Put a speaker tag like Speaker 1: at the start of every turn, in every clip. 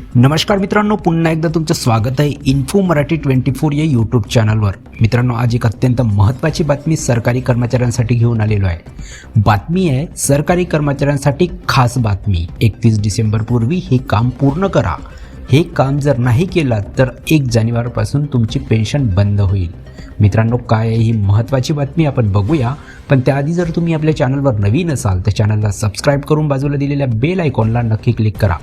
Speaker 1: नमस्कार मित्रांनो पुन्हा एकदा तुमचं स्वागत आहे इन्फो मराठी ट्वेंटी फोर या यूट्यूब चॅनलवर मित्रांनो आज एक अत्यंत महत्त्वाची बातमी सरकारी कर्मचाऱ्यांसाठी घेऊन आलेलो आहे. बातमी आहे सरकारी कर्मचाऱ्यांसाठी खास बातमी. एकतीस डिसेंबरपूर्वी हे काम पूर्ण करा. हे काम जर नाही केलं तर एक जानेवारीपासून तुमची पेन्शन बंद होईल. मित्रांनो काय आहे ही महत्त्वाची बातमी आपण बघूया. पण त्याआधी जर तुम्ही आपल्या चॅनलवर नवीन असाल तर चॅनलला सबस्क्राईब करून बाजूला दिलेल्या बेल आयकॉनला नक्की क्लिक करा.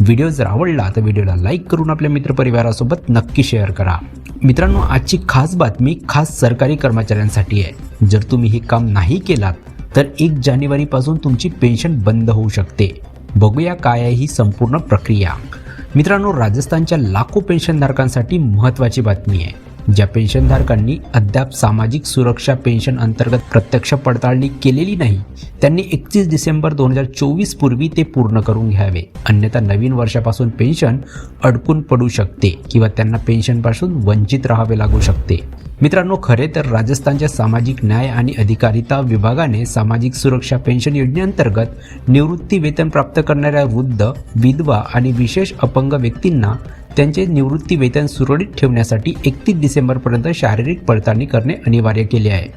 Speaker 1: व्हिडिओ जर आवडला तर व्हिडिओला लाईक करून आपल्या मित्रपरिवारासोबत नक्की शेअर करा. मित्रांनो आजची खास बातमी खास सरकारी कर्मचाऱ्यांसाठी आहे. जर तुम्ही हे काम नाही केलात तर एक जानेवारीपासून तुमची पेन्शन बंद होऊ शकते. बघूया काय आहे ही संपूर्ण प्रक्रिया. मित्रांनो राजस्थानच्या लाखो पेन्शनधारकांसाठी महत्त्वाची बातमी आहे. ज्या पेन्शनधारकांनी अद्याप सामाजिक सुरक्षा पेन्शन अंतर्गत प्रत्यक्ष पडताळणी केलेली नाही त्यांनी एकतीस डिसेंबर दोन हजार चोवीस पूर्वी ते पूर्ण करून घ्यावे. अन्यथा नवीन वर्षापासून पेन्शन अडकून पडू शकते किंवा त्यांना पेन्शनपासून वंचित राहावे लागू शकते. मित्रांनो खरे तर राजस्थानच्या सामाजिक न्याय आणि अधिकारिता विभागाने सामाजिक सुरक्षा पेन्शन योजनेअंतर्गत निवृत्ती वेतन प्राप्त करणाऱ्या वृद्ध विधवा आणि विशेष अपंग व्यक्तींना त्यांचे निवृत्ती वेतन सुरळीत ठेवण्यासाठी एकतीस डिसेंबरपर्यंत शारीरिक पडताळणी करणे अनिवार्य केले आहे.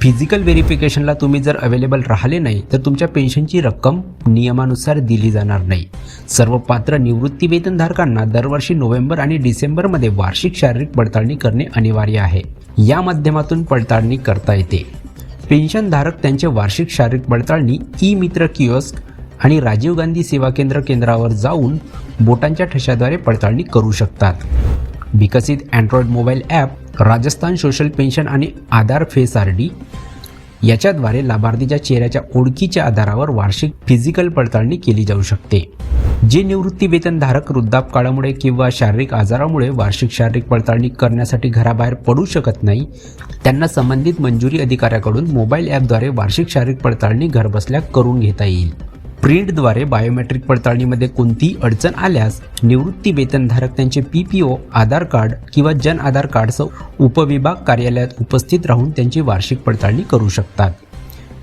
Speaker 1: फिजिकल व्हेरिफिकेशनला तुम्ही जर अवेलेबल राहिले नाही तर तुमच्या पेन्शनची रक्कम नियमानुसार दिली जाणार नाही. सर्व पात्र निवृत्ती वेतनधारकांना दरवर्षी नोव्हेंबर आणि डिसेंबरमध्ये वार्षिक शारीरिक पडताळणी करणे अनिवार्य आहे. या माध्यमातून पडताळणी करता येते. पेन्शनधारक त्यांचे वार्षिक शारीरिक पडताळणी ई मित्र किओस्क आणि राजीव गांधी सेवा केंद्र केंद्रावर जाऊन बोटांच्या ठशाद्वारे पडताळणी करू शकतात. विकसित android mobile app Rajasthan social pension आणि आधार फेस आर डी याच्याद्वारे लाभार्थीच्या चेहऱ्याच्या ओळखीच्या आधारावर वार्षिक फिजिकल पडताळणी केली जाऊ शकते. जे निवृत्ती वेतनधारक वृद्धापकाळामुळे किंवा शारीरिक आजारामुळे वार्षिक शारीरिक पडताळणी करण्यासाठी घराबाहेर पडू शकत नाही त्यांना संबंधित मंजुरी अधिकाऱ्याकडून मोबाईल ॲपद्वारे वार्षिक शारीरिक पडताळणी घरबसल्या करून घेता येईल. प्रिंटद्वारे बायोमेट्रिक पडताळणीमध्ये कोणतीही अडचण आल्यास निवृत्ती वेतनधारक त्यांचे P P O Aadhaar card किंवा जन आधार कार्डसह उपविभाग कार्यालयात उपस्थित राहून त्यांची वार्षिक पडताळणी करू शकतात.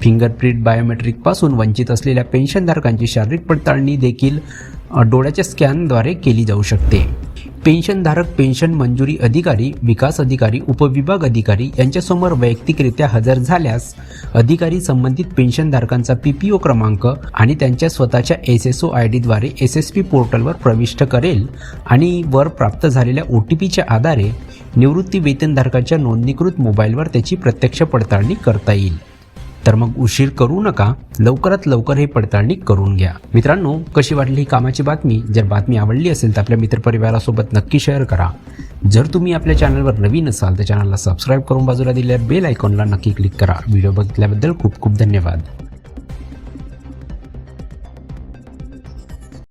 Speaker 1: फिंगरप्रिंट बायोमेट्रिकपासून वंचित असलेल्या पेन्शनधारकांची शारीरिक पडताळणी देखील डोळ्याच्या स्कॅनद्वारे केली जाऊ शकते. पेन्शनधारक पेन्शन मंजुरी अधिकारी विकास अधिकारी उपविभाग अधिकारी यांच्यासमोर वैयक्तिकरित्या हजर झाल्यास अधिकारी संबंधित पेन्शनधारकांचा पी पी ओ क्रमांक आणि त्यांच्या स्वतःच्या एस एस ओ आय डीद्वारे एस एस पी पोर्टलवर प्रविष्ट करेल आणि वर प्राप्त झालेल्या ओ टी पीच्या आधारे निवृत्ती वेतनधारकाच्या नोंदणीकृत मोबाईलवर त्याची प्रत्यक्ष पडताळणी करता येईल. तर मग उशीर करू नका लवकरात लवकर हे पडताळणी करून घ्या. मित्रांनो कशी वाटली ही कामाची बातमी? जर बातमी आवडली असेल तर आपल्या मित्रपरिवारासोबत नक्की शेअर करा. जर तुम्ही आपल्या चॅनलवर नवीन असाल तर चॅनलला सबस्क्राईब करून बाजूला दिलेल्या बेल आयकॉनला नक्की क्लिक करा. व्हिडिओ बघितल्याबद्दल खूप खूप धन्यवाद.